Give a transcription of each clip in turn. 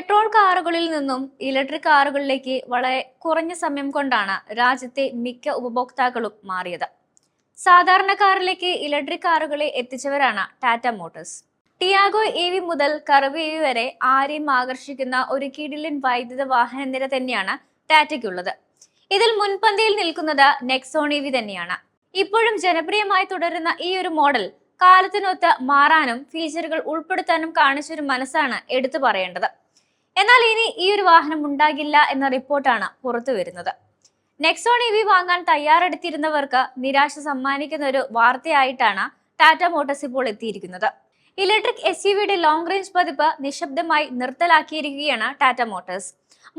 Petrol കാറുകളിൽ നിന്നും electric കാറുകളിലേക്ക് വളരെ കുറഞ്ഞ സമയം കൊണ്ടാണ് രാജ്യത്തെ മിക്ക ഉപഭോക്താക്കളും മാറിയത്. സാധാരണക്കാരിലേക്ക് ഇലക്ട്രിക് കാറുകളെ എത്തിച്ചവരാണ് Tata Motors. Tiago E V മുതൽ കറവ് എ വി വരെ ആരെയും ആകർഷിക്കുന്ന ഒരു കിടിലൻ വൈദ്യുത വാഹന നിര തന്നെയാണ് ടാറ്റയ്ക്കുള്ളത്. ഇതിൽ മുൻപന്തിയിൽ നിൽക്കുന്നത് നെക്സോൺ ഇ വി തന്നെയാണ്. ഇപ്പോഴും ജനപ്രിയമായി തുടരുന്ന ഈ ഒരു മോഡൽ കാലത്തിനൊത്ത് മാറാനും ഫീച്ചറുകൾ ഉൾപ്പെടുത്താനും കാണിച്ചൊരു മനസ്സാണ് എടുത്തു പറയേണ്ടത്. എന്നാൽ ഇനി ഈ ഒരു വാഹനം ഉണ്ടാകില്ല എന്ന റിപ്പോർട്ടാണ് പുറത്തു വരുന്നത്. നെക്സോൺ ഇ വി വാങ്ങാൻ തയ്യാറെടുത്തിരുന്നവർക്ക് നിരാശ സമ്മാനിക്കുന്ന ഒരു വാർത്തയായിട്ടാണ് ടാറ്റ മോട്ടോഴ്സ് ഇപ്പോൾ എത്തിയിരിക്കുന്നത്. ഇലക്ട്രിക് എസ് യു വിയുടെ ലോങ് റേഞ്ച് പതിപ്പ് നിശബ്ദമായി നിർത്തലാക്കിയിരിക്കുകയാണ് ടാറ്റ മോട്ടോഴ്സ്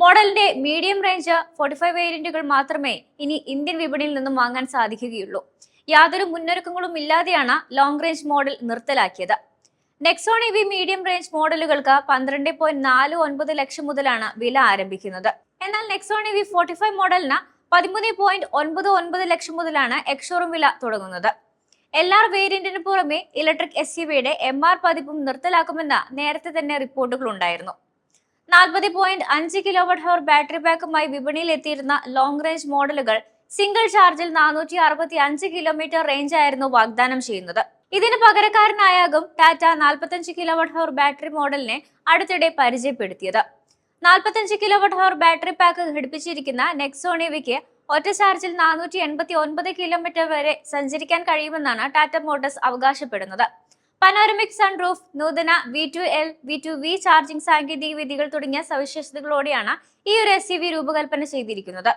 മോഡലിന്റെ മീഡിയം റേഞ്ച് ഫോർട്ടി ഫൈവ് വേരിയന്റുകൾ മാത്രമേ ഇനി ഇന്ത്യൻ വിപണിയിൽ നിന്നും വാങ്ങാൻ സാധിക്കുകയുള്ളൂ. യാതൊരു മുന്നൊരുക്കങ്ങളും ഇല്ലാതെയാണ് long range model നിർത്തലാക്കിയത്. Nexon E V medium range മോഡലുകൾക്ക് പന്ത്രണ്ട് പോയിന്റ് നാല് ഒൻപത് ലക്ഷം മുതലാണ് വില ആരംഭിക്കുന്നത്. എന്നാൽ Nexon E V forty five മോഡലിന് പതിമൂന്ന് പോയിന്റ് ഒൻപത് ഒൻപത് ലക്ഷം മുതലാണ് എക്സോറും വില തുടങ്ങുന്നത്. എൽ ആർ വേരിയന്റിന് പുറമെ ഇലക്ട്രിക് എസ് യു വിയുടെ എം ആർ പതിപ്പും നിർത്തലാക്കുമെന്ന നേരത്തെ തന്നെ റിപ്പോർട്ടുകൾ ഉണ്ടായിരുന്നു. നാൽപ്പത് പോയിന്റ് അഞ്ച് കിലോവാട്ട് ഹവർ ബാറ്ററി പാക്കുമായി വിപണിയിൽ എത്തിയിരുന്ന ലോങ് റേഞ്ച് മോഡലുകൾ സിംഗിൾ ചാർജിൽ നാനൂറ്റി അറുപത്തി അഞ്ച് കിലോമീറ്റർ റേഞ്ച് ആയിരുന്നു വാഗ്ദാനം ചെയ്യുന്നത്. ഇതിന് പകരക്കാരനായാകും ടാറ്റ നാൽപ്പത്തഞ്ച് കിലോവാട്ട് ഹവർ ബാറ്ററി മോഡലിനെ അടുത്തിടെ പരിചയപ്പെടുത്തിയത്. നാൽപ്പത്തഞ്ച് കിലോവാട്ട് ഹവർ ബാറ്ററി പാക്ക് ഘടിപ്പിച്ചിരിക്കുന്ന നെക്സോൺ ഇവയ്ക്ക് ഒറ്റ ചാർജിൽ നാനൂറ്റി എൺപത്തി ഒൻപത് കിലോമീറ്റർ വരെ സഞ്ചരിക്കാൻ കഴിയുമെന്നാണ് ടാറ്റ മോട്ടോഴ്സ് അവകാശപ്പെടുന്നത്. പനോരമിക് സൺറൂഫ് നൂതന V to L V to V charging സാങ്കേതിക വിദ്യകൾ തുടങ്ങിയ സവിശേഷതകളോടെയാണ് ഈ ഒരു എസ് രൂപകൽപ്പന ചെയ്തിരിക്കുന്നത്.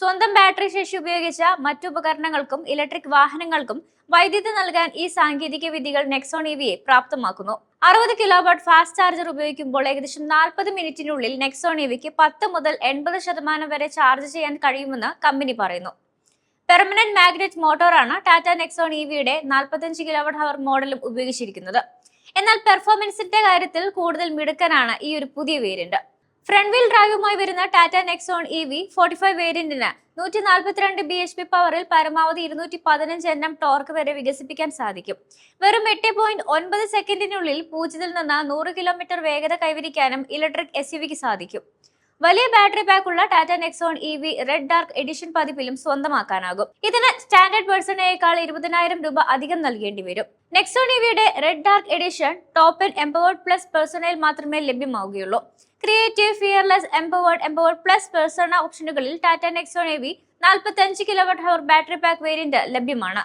സ്വന്തം ബാറ്ററി ശേഷി ഉപയോഗിച്ച മറ്റു ഉപകരണങ്ങൾക്കും ഇലക്ട്രിക് വാഹനങ്ങൾക്കും വൈദ്യുതി നൽകാൻ ഈ സാങ്കേതിക വിദ്യകൾ നെക്സോൺ ഇ വിയെ പ്രാപ്തമാക്കുന്നു. അറുപത് കിലോവാട്ട് ഫാസ്റ്റ് ചാർജർ ഉപയോഗിക്കുമ്പോൾ ഏകദേശം നാൽപ്പത് മിനിറ്റിനുള്ളിൽ നെക്സോൺ ഇ വിക്ക് പത്ത് മുതൽ എൺപത് ശതമാനം വരെ ചാർജ് ചെയ്യാൻ കഴിയുമെന്ന് കമ്പനി പറയുന്നു. പെർമനന്റ് മാഗ്നറ്റ് മോട്ടോറാണ് ടാറ്റ നെക്സോൺ ഇ വിയുടെ നാൽപ്പത്തഞ്ച് കിലോവാട്ട് ഹവർ മോഡലും ഉപയോഗിച്ചിരിക്കുന്നത്. എന്നാൽ പെർഫോമൻസിന്റെ കാര്യത്തിൽ കൂടുതൽ മിടുക്കനാണ് ഈ ഒരു പുതിയ വേരിയന്റ്. ഫ്രണ്ട് വീൽ ഡ്രൈവുമായി വരുന്ന Tata Nexon E V forty five വേരിയന്റിന് നൂറ്റി നാൽപ്പത്തിരണ്ട് ബി എച്ച് പി പവറിൽ പരമാവധി ഇരുന്നൂറ്റി പതിനഞ്ച് എൻ എം ടോർക്ക് വരെ വികസിപ്പിക്കാൻ സാധിക്കും. വെറും എട്ട് പോയിന്റ് ഒൻപത് സെക്കൻഡിനുള്ളിൽ പൂജ്യത്തിൽ നിന്ന് നൂറ് കിലോമീറ്റർ വേഗത കൈവരിക്കാനും ഇലക്ട്രിക് എസ് യുവിക്ക് സാധിക്കും. വലിയ ബാറ്ററി പാക്ക് ഉള്ള Tata Nexon E V red dark edition പതിപ്പിലും സ്വന്തമാക്കാനാകും. ഇതിന് സ്റ്റാൻഡേർഡ് പേഴ്സണേക്കാൾ ഇരുപതിനായിരം രൂപ അധികം നൽകേണ്ടി വരും. നെക്സോൺ ഇ വിയുടെ red dark edition top and empowered plus പേഴ്സണയിൽ മാത്രമേ ലഭ്യമാവുകയുള്ളൂ. Creative fearless empowered empowered plus persona ഓപ്ഷനുകളിൽ Tata Nexon E V നാൽപ്പത്തി അഞ്ച് kilowatt hour battery pack variant ലഭ്യമാണ്.